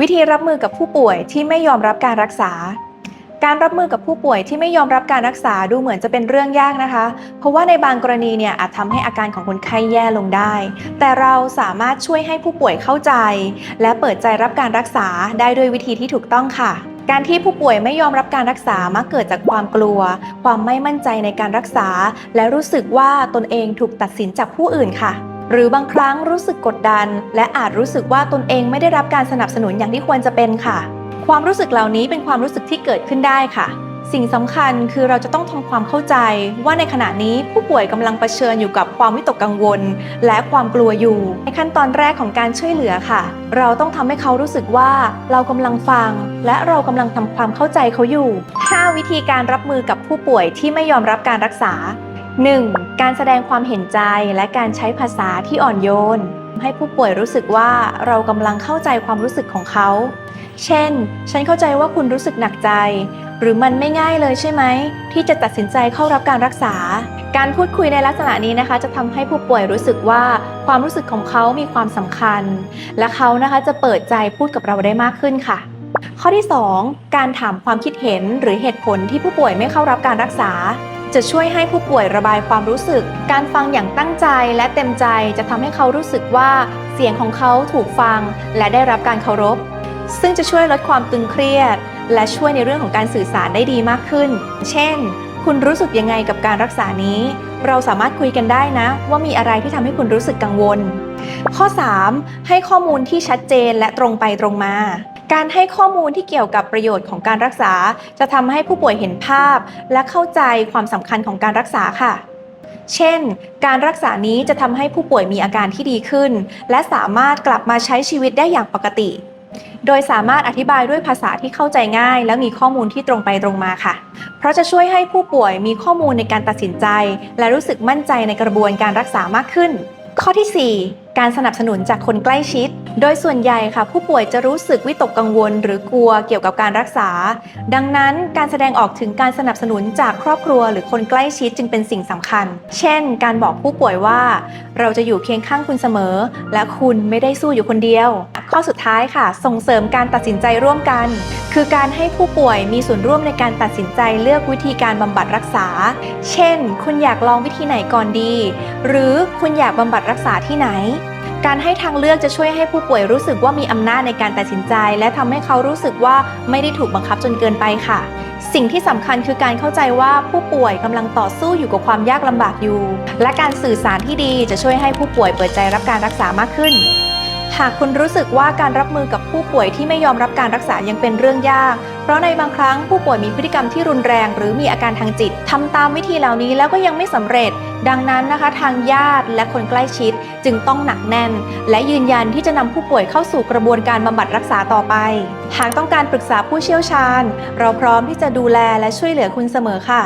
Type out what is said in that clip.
วิธีรับมือกับผู้ป่วยที่ไม่ยอมรับการรักษา การรับมือกับผู้ป่วยที่ไม่ยอมรับการรักษาดูเหมือนจะเป็นเรื่องยากนะคะ เพราะว่าในบางกรณีเนี่ยอาจทำให้อาการของคนไข้แย่ลงได้ แต่เราสามารถช่วยให้ผู้ป่วยเข้าใจ และเปิดใจรับการรักษาได้ด้วยวิธีที่ถูกต้องค่ะการที่ผู้ป่วยไม่ยอมรับการรักษามักเกิดจากความกลัว ความไม่มั่นใจในการรักษา และรู้สึกว่าตนเองถูกตัดสินจากผู้อื่นค่ะ หรือบางครั้งรู้สึกกดดัน และอาจรู้สึกว่าตนเองไม่ได้รับการสนับสนุนอย่างที่ควรจะเป็นค่ะ ความรู้สึกเหล่านี้เป็นความรู้สึกที่เกิดขึ้นได้ค่ะ สิ่งสำคัญคือเราจะต้องทำความเข้าใจ ว่าในขณะนี้ผู้ป่วยกำลังเผชิญอยู่กับความวิตกกังวล และความกลัวอยู่ ในขั้นตอนแรกของการช่วยเหลือค่ะ เราต้องทำให้เขารู้สึกว่าเรากำลังฟัง และเรากำลังทำความเข้าใจเขาอยู่ 5 วิธีการรับมือกับผู้ป่วยที่ไม่ยอมรับการรักษา 1. การแสดงความเห็นใจและการใช้ภาษาที่อ่อนโยน ให้ผู้ป่วยรู้สึกว่าเรากำลังเข้าใจความรู้สึกของเขา เช่น ฉันเข้าใจว่าคุณรู้สึกหนักใจ หรือมันไม่ง่ายเลยใช่ไหม ที่จะตัดสินใจเข้ารับการรักษา การพูดคุยในลักษณะนี้นะคะ จะทำให้ผู้ป่วยรู้สึกว่าความรู้สึกของเขามีความสำคัญ และเขานะคะจะเปิดใจพูดกับเราได้มากขึ้นค่ะข้อที่ 2 การถามความคิดเห็นหรือเหตุผลที่ผู้ป่วยไม่เข้ารับการรักษา จะช่วยให้ผู้ป่วยระบายความรู้สึก การฟังอย่างตั้งใจและเต็มใจจะทำให้เขารู้สึกว่าเสียงของเขาถูกฟังและได้รับการเคารพ ซึ่งจะช่วยลดความตึงเครียด และช่วยในเรื่องของการสื่อสารได้ดีมากขึ้น เช่น คุณรู้สึกยังไงกับการรักษานี้ เราสามารถคุยกันได้นะ ว่ามีอะไรที่ทำให้คุณรู้สึกกังวล ข้อ 3. ให้ข้อมูลที่ชัดเจนและตรงไปตรงมา การให้ข้อมูลที่เกี่ยวกับประโยชน์ของการรักษา จะทำให้ผู้ป่วยเห็นภาพ และเข้าใจความสำคัญของการรักษาค่ะ เช่น การรักษานี้จะทำให้ผู้ป่วยมีอาการที่ดีขึ้น และสามารถกลับมาใช้ชีวิตได้อย่างปกติ โดยสามารถอธิบายด้วยภาษาที่เข้าใจง่าย และมีข้อมูลที่ตรงไปตรงมาค่ะ เพราะจะช่วยให้ผู้ป่วยมีข้อมูลในการตัดสินใจ และรู้สึกมั่นใจในกระบวนการรักษามากขึ้น ข้อที่ 4 การสนับสนุนจากคนใกล้ชิด โดยส่วนใหญ่ค่ะ ผู้ป่วยจะรู้สึกวิตกกังวล หรือกลัวเกี่ยวกับการรักษา ดังนั้นการแสดงออกถึงการสนับสนุนจากครอบครัว หรือคนใกล้ชิดจึงเป็นสิ่งสำคัญ เช่น การบอกผู้ป่วยว่า เราจะอยู่เคียงข้างคุณเสมอ และคุณไม่ได้สู้อยู่คนเดียว ข้อสุดท้ายค่ะ ส่งเสริมการตัดสินใจร่วมกัน คือการให้ผู้ป่วยมีส่วนร่วมในการตัดสินใจเลือกวิธีการบำบัดรักษา เช่น คุณอยากลองวิธีไหนก่อนดี หรือคุณอยากบำบัดรักษาที่ไหน การให้ทางเลือกจะช่วยให้ผู้ป่วยรู้สึกว่ามีอำนาจในการตัดสินใจ และทำให้เขารู้สึกว่าไม่ได้ถูกบังคับจนเกินไปค่ะ สิ่งที่สำคัญคือการเข้าใจว่าผู้ป่วยกำลังต่อสู้อยู่กับความยากลำบากอยู่ และการสื่อสารที่ดีจะช่วยให้ผู้ป่วยเปิดใจรับการรักษามากขึ้น หากคุณรู้สึกว่าการรับมือกับผู้ป่วยที่ไม่ยอมรับการรักษายังเป็นเรื่องยาก เพราะในบางครั้งผู้ป่วยมีพฤติกรรมที่รุนแรง หรือมีอาการทางจิตทำตามวิธีเหล่านี้แล้วก็ยังไม่สำเร็จ ดังนั้นนะคะ ทางญาติและคนใกล้ชิดจึงต้องหนักแน่น และยืนยันที่จะนำผู้ป่วยเข้าสู่กระบวนการบำบัดรักษาต่อไป หากต้องการปรึกษาผู้เชี่ยวชาญ เราพร้อมที่จะดูแลและช่วยเหลือคุณเสมอค่ะ